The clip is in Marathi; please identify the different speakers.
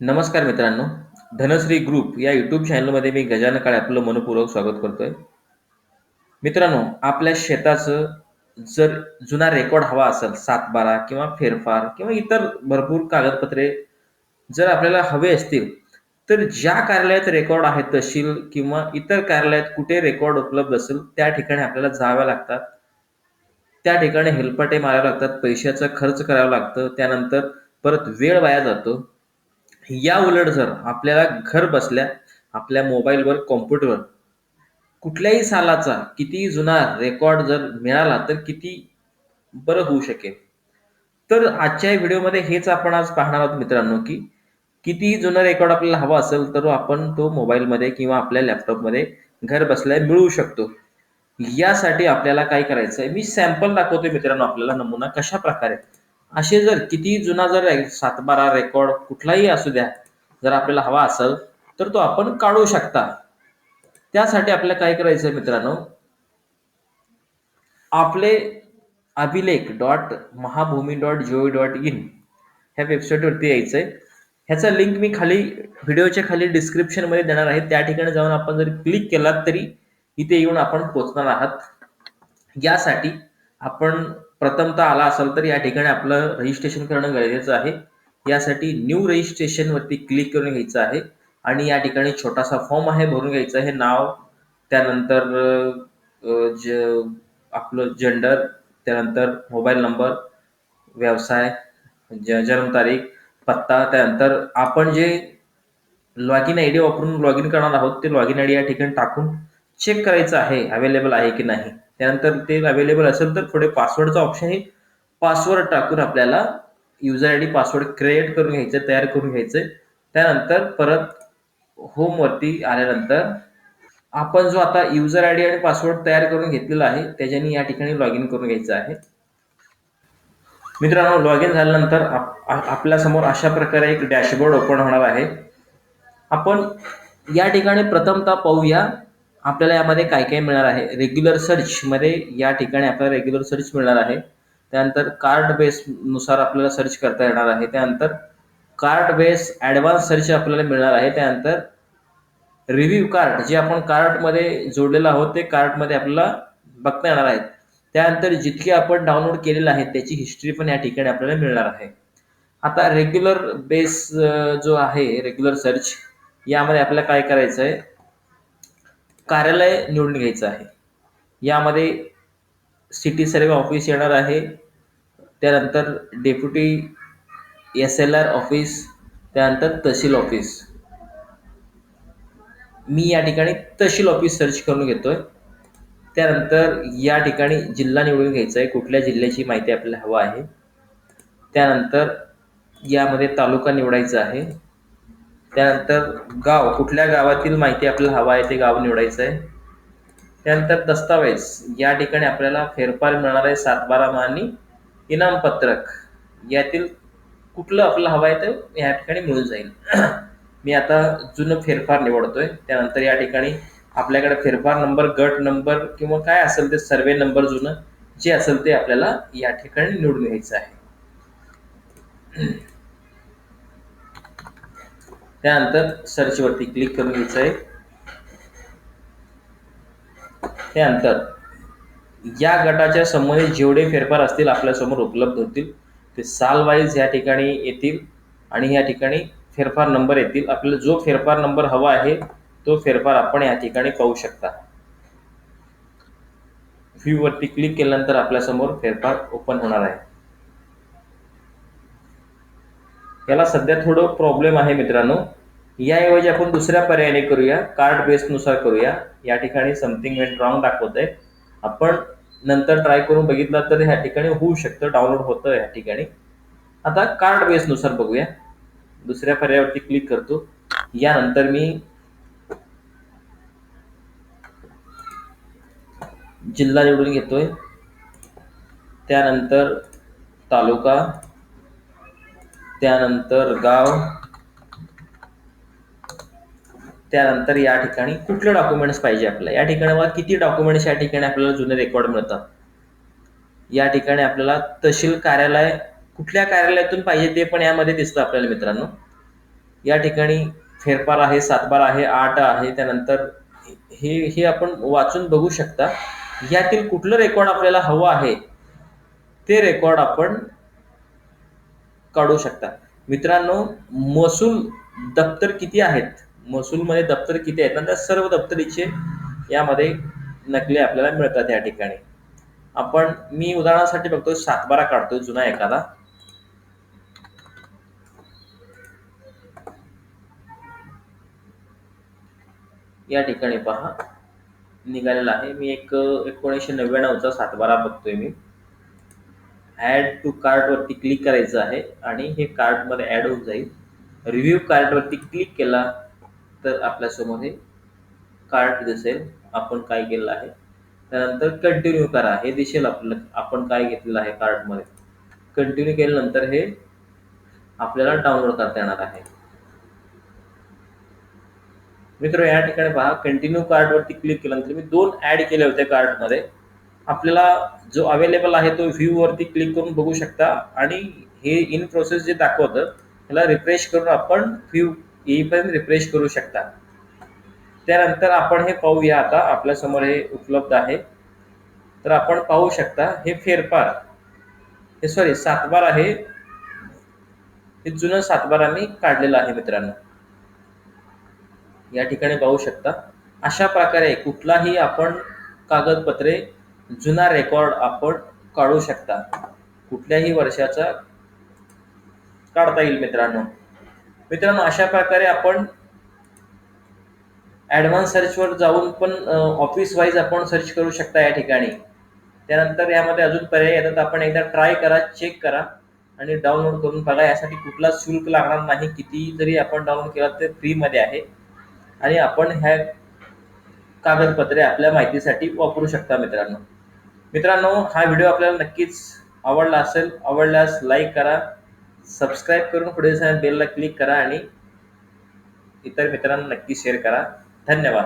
Speaker 1: नमस्कार मित्रांनो. धनश्री ग्रुप या यूट्यूब चॅनलमध्ये मी गजानन काळे आपलं मनपूर्वक स्वागत करतोय. मित्रांनो, आपल्या शेताचं जर जुना रेकॉर्ड हवा असेल सातबारा किंवा फेरफार किंवा इतर भरपूर कागदपत्रे जर आपल्याला हवे असतील, तर ज्या कार्यालयात रेकॉर्ड आहे तहसील किंवा इतर कार्यालयात कुठे रेकॉर्ड उपलब्ध असेल, त्या ठिकाणी आपल्याला जाव्या लागतात. त्या ठिकाणी हेलपाटे मारावे लागतात, पैशाचा खर्च करावा लागतं, त्यानंतर परत वेळ वाया जातो. या उलट जर आपल्याला घर बसल्या आपल्या मोबाईलवर, कॉम्प्युटरवर कुठल्याही सालाचा कितीही जुना रेकॉर्ड जर मिळाला, तर किती बरं होऊ शकेल. तर आजच्या व्हिडिओमध्ये हेच आपण आज पाहणार आहोत मित्रांनो, की कितीही जुना रेकॉर्ड आपल्याला हवा असेल, तर आपण तो मोबाईलमध्ये किंवा आपल्या लॅपटॉपमध्ये घर बसल्या मिळवू शकतो. यासाठी आपल्याला काय करायचं आहे, मी सॅम्पल दाखवतोय मित्रांनो आपल्याला नमुना कशा प्रकारे असे जर कितीही जुना जर सातबारा रेकॉर्ड कुठलाही असू द्या, जर आपल्याला हवा असेल, तर तो आपण काढू शकता. त्यासाठी आपल्याला काय करायचं आहे मित्रांनो, आपले Abhilekh dot Mahabhumi dot gov dot in ह्या वेबसाईटवरती यायचं आहे. ह्याचा लिंक मी खाली व्हिडिओच्या खाली डिस्क्रिप्शनमध्ये देणार आहे. त्या ठिकाणी जाऊन आपण जर क्लिक केलात तरी इथे येऊन आपण पोचणार आहात. यासाठी आपण प्रथमतः आला असाल तर या ठिकाणी आपलं रजिस्ट्रेशन करणं गरजेचं आहे. यासाठी न्यू रजिस्ट्रेशन वरती क्लिक करून घ्यायचं आहे आणि या ठिकाणी छोटासा फॉर्म आहे भरून घ्यायचं आहे. नाव, त्यानंतर ज आपलं जेंडर, त्यानंतर मोबाईल नंबर, व्यवसाय, ज जन्मतारीख, पत्ता, त्यानंतर आपण जे लॉग इन आय डी वापरून लॉग इन करणार आहोत, ते लॉग इन आय डी या ठिकाणी टाकून चेक करायचं आहे अवेलेबल आहे की नाही. त्यानंतर ते अवेलेबल असेल तर पुढे पासवर्डचा ऑप्शन आहे. पासवर्ड टाकून आपल्याला युजर आयडी पासवर्ड क्रिएट करून घ्यायचं, तयार करून घ्यायचं. त्यानंतर परत होमवरती आल्यानंतर आपण जो आता युजर आयडी आणि पासवर्ड तयार करून घेतलेला आहे, त्याच्याने या ठिकाणी लॉग इन करून घ्यायचं आहे. मित्रांनो, लॉग इन झाल्यानंतर आपल्यासमोर अशा प्रकारे एक डॅशबोर्ड ओपन होणार आहे. आपण या ठिकाणी प्रथमतः पाहूया आपल्याला यामध्ये काय काय मिळणार आहे. रेग्युलर सर्चमध्ये या ठिकाणी आपल्याला रेग्युलर सर्च मिळणार आहे. त्यानंतर कार्ड बेसनुसार आपल्याला सर्च करता येणार आहे. त्यानंतर कार्ड बेस ॲडव्हान्स सर्च आपल्याला मिळणार आहे. त्यानंतर रिव्ह्यू कार्ड जे आपण कार्टमध्ये जोडलेलं आहोत, ते कार्टमध्ये आपल्याला बघता येणार आहेत. त्यानंतर जितके आपण डाउनलोड केलेलं आहे त्याची हिस्ट्री पण या ठिकाणी आपल्याला मिळणार आहे. आता रेग्युलर बेस जो आहे रेग्युलर सर्च यामध्ये आपल्याला काय करायचं आहे, कार्यालय निवडून घ्यायचं आहे. यामध्ये सिटी सर्वे ऑफिस येणार आहे. त्यानंतर डेप्युटी एस-एल-आर ऑफिस, त्यानंतर तहसील ऑफिस. मी या ठिकाणी तहसील ऑफिस सर्च करून घेतोय. त्यानंतर या ठिकाणी जिल्हा निवडून घ्यायचा आहे. कुठल्या जिल्ह्याची माहिती आपल्याला हवं आहे. त्यानंतर यामध्ये तालुका निवडायचा आहे. त्यानंतर गाव, कुठल्या गावातील माहिती आपल्याला हवा आहे ते गाव निवडायचं आहे. त्यानंतर दस्तावेज, या ठिकाणी आपल्याला फेरफार मिळणार आहे सातबारा आणि इनामपत्रक यातील कुठलं आपलं हवं आहे ते या ठिकाणी मिळून जाईल. मी आता जुनं फेरफार निवडतोय. त्यानंतर या ठिकाणी आपल्याकडे फेरफार नंबर, गट नंबर किंवा काय असेल ते सर्वे नंबर जुनं जे असेल ते आपल्याला या ठिकाणी निवडून घ्यायचं आहे. त्यानंतर सर्चवरती क्लिक करून घ्यायचं आहे. त्यानंतर या गटाच्या संबंधित जेवढे फेरफार असतील आपल्यासमोर उपलब्ध होतील, ते साल वाईज या ठिकाणी येतील आणि या ठिकाणी फेरफार नंबर येतील. आपल्याला जो फेरफार नंबर हवा आहे, तो फेरफार आपण या ठिकाणी पाहू शकता. व्ह्यूवरती क्लिक केल्यानंतर आपल्यासमोर फेरफार ओपन होणार आहे. याला सध्या थोडं प्रॉब्लेम आहे मित्रांनो. याऐवजी आपण दुसऱ्या पर्यायाने करूया. कार्ड बेसनुसार करूया. या ठिकाणी समथिंग वेट रॉंग आहे आपण नंतर ट्राय करून बघितलं तर ह्या ठिकाणी होऊ शकतं, डाउनलोड होतं या ठिकाणी. आता कार्ड बेसनुसार बघूया. दुसऱ्या पर्यायावरती क्लिक करतो. यानंतर मी जिल्हा निवडून घेतोय. त्यानंतर तालुका, त्यानंतर गाव, त्यानंतर या ठिकाणी कुठले डॉक्युमेंट्स पाहिजे आपल्याला. या ठिकाणी मला किती डॉक्युमेंट्स या ठिकाणी आपल्याला जुने रेकॉर्ड मिळतात. या ठिकाणी आपल्याला तहसील कार्यालय कुठल्या कार्यालयातून पाहिजे ते पण यामध्ये दिसतं आपल्याला मित्रांनो. या ठिकाणी फेरफार आहे सातबार आहे आठ आहे त्यानंतर हे हे आपण वाचून बघू शकता यातील कुठलं रेकॉर्ड आपल्याला हवं आहे ते रेकॉर्ड आपण काढू शकता. मित्रांनो महसूल दप्तर किती आहेत? महसूलमध्ये दप्तर किती आहेत? ना त्या सर्व दप्तरीचे यामध्ये नकले आपल्याला मिळतात या ठिकाणी. आपण मी उदाहरणासाठी बघतो सातबारा काढतोय जुना एखादा. या ठिकाणी पहा. निघालेला आहे. मी एक एकोणीसशे नव्याण्णवचा सातबारा बघतोय मी. ऍड टू कार्ट वरती क्लिक करायचं आहे आणि हे कार्टमध्ये ऍड होऊन जाईल. रिव्ह्यू कार्ट वरती क्लिक केला तर आपल्यासमोर हे कार्ट दिसेल. आपण काय केलं आहे? त्यानंतर कंटिन्यू करा. हे दिसेल आपल्याला आपण काय घेतलेलं आहे कार्टमध्ये कंटिन्यू केल्यानंतर हे आपल्याला डाउनलोड करता येणार आहे. मित्र या ठिकाणी पहा. कंटिन्यू कार्ड वरती क्लिक केल्यानंतर मी दोन ऍड केले होते कार्डमध्ये आपल्याला जो अवेलेबल आहे तो व्ह्यू वरती क्लिक करून बघू शकता. आणि हे इन प्रोसेस जे दाखवतं त्याला रिफ्रेश करून आपण व्ह्यू येईपर्यंत रिफ्रेश करू शकता. त्यानंतर आपण हे पाहूया आता आपल्यासमोर हे उपलब्ध आहे. तर आपण पाहू शकता हे फेरफार. हे सॉरी सातबार आहे. हे जुनं सातबार आम्ही काढलेलं आहे मित्रांनो. या ठिकाणी पाहू शकता. अशा प्रकारे कुठलाही आपण कागदपत्रे जुना रेकॉर्ड आपण काढू शकता. कुठल्याही वर्षाचा काढता येईल मित्रांनो. मित्रांनो अशा प्रकारे आपण ऍडव्हान्स सर्चवर जाऊन पण ऑफिस वाईज आपण सर्च करू शकता या ठिकाणी. त्यानंतर यामध्ये अजून पर्याय येतात. आपण एकदा ट्राय करा चेक करा आणि डाउनलोड करून बघा. यासाठी कुठला शुल्क लागणार नाही. किती जरी आपण डाउनलोड केला तर फ्रीमध्ये आहे. आणि आपण ह्या कागदपत्रे आपल्या माहितीसाठी वापरू शकता मित्रांनो. मित्रांनो हा व्हिडिओ आपल्याला नक्कीच आवडला असेल आवडल्यास लाईक करा सबस्क्राईब करून पुढे बेलला क्लिक करा आणि इतर मित्रांना नक्की शेअर करा. धन्यवाद.